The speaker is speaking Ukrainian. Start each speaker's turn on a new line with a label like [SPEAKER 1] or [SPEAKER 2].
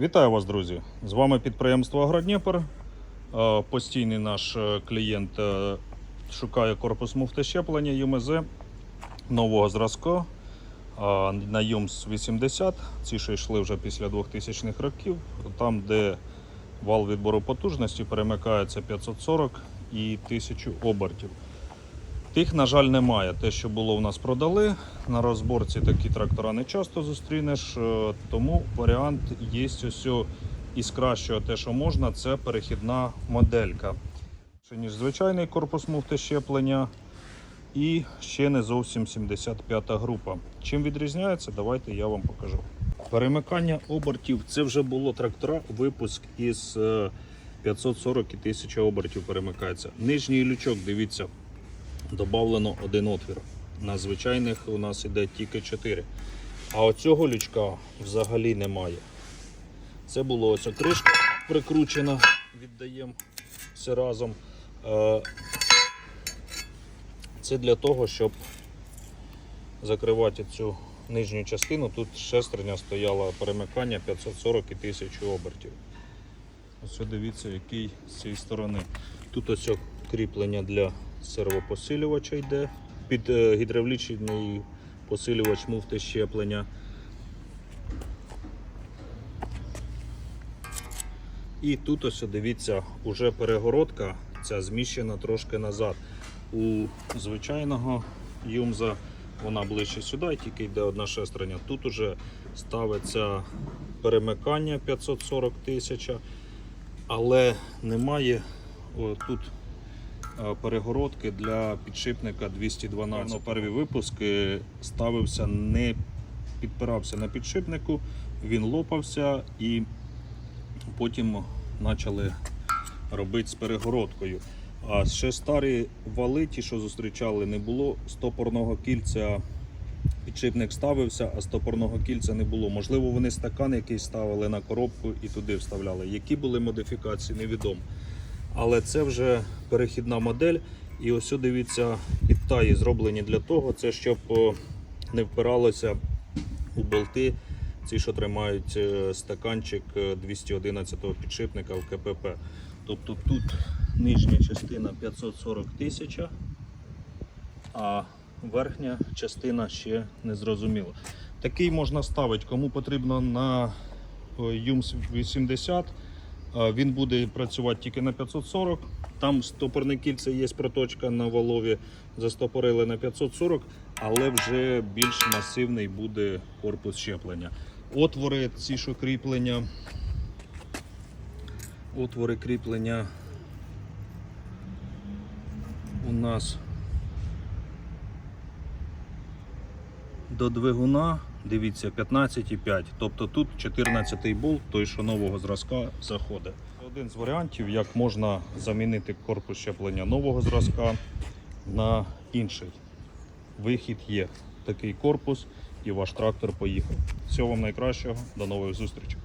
[SPEAKER 1] Вітаю вас, друзі! З вами підприємство Агродніпр. Е, Постійний наш е, клієнт е, шукає корпус муфти щеплення ЮМЗ нового зразка е, на ЮМС 80. Ці що йшли вже після 2000-х років. Там, де вал відбору потужності перемикається 540 і 1000 обертів. Тих, на жаль, немає. Те, що було в нас продали. На розборці такі трактора не часто зустрінеш, е, тому варіант є ось із кращого те, що можна, це перехідна моделька. Ще ніж звичайний корпус муфти щеплення. І ще не зовсім 75 група. Чим відрізняється, давайте я вам покажу. Перемикання обертів це вже було трактора, випуск із е, 540 і 1000 обертів перемикається. Нижній лючок, дивіться, Добавлено один отвір. На звичайних у нас іде тільки 4. А оцього лючка взагалі немає. Це було ось кришка прикручена, віддаємо все разом. Е, Це для того, щоб закривати цю нижню частину. Тут шестерня стояла перемикання 540 і 1000 обертів. Ось дивіться, який з цієї сторони. Тут ось кріплення для сервопосилювача йде. Під е, гідравлічний посилювач муфти щеплення. І тут ось дивіться, уже перегородка ця зміщена трошки назад. У звичайного юмза вона ближче сюди, тільки йде одна шестерня. Тут уже ставиться перемикання 540 тисяч, але немає тут перегородки для підшипника 212. На перші випуски ставився, не підпирався на підшипнику, він лопався і потім почали робити з перегородкою. А ще старі вали, ті, що зустрічали, не було стопорного кільця. Підшипник ставився, а стопорного кільця не було. Можливо, вони стакан якийсь ставили на коробку і туди вставляли. Які були модифікації, невідомо. Але це вже перехідна модель. І ось дивіться, підтаї зроблені для того, це щоб не впиралося у болти, ці, що тримають е, стаканчик е, 211 підшипника в КПП. Тобто тут нижня частина 540 тисяч, а верхня частина ще не зрозуміла. Такий можна ставити, кому потрібно на е, ЮМС 80. Він буде працювати тільки на 540. Там стопорне кільце є проточка на валові, застопорили на 540, але вже більш масивний буде корпус щеплення. Отвори, ці що кріплення. Отвори кріплення у нас до двигуна, дивіться, 15,5. Тобто тут 14 болт, той, що нового зразка заходить. Один з варіантів, як можна замінити корпус щеплення нового зразка на інший. Вихід є. Такий корпус і ваш трактор поїхав. Всього вам найкращого, до нових зустрічей.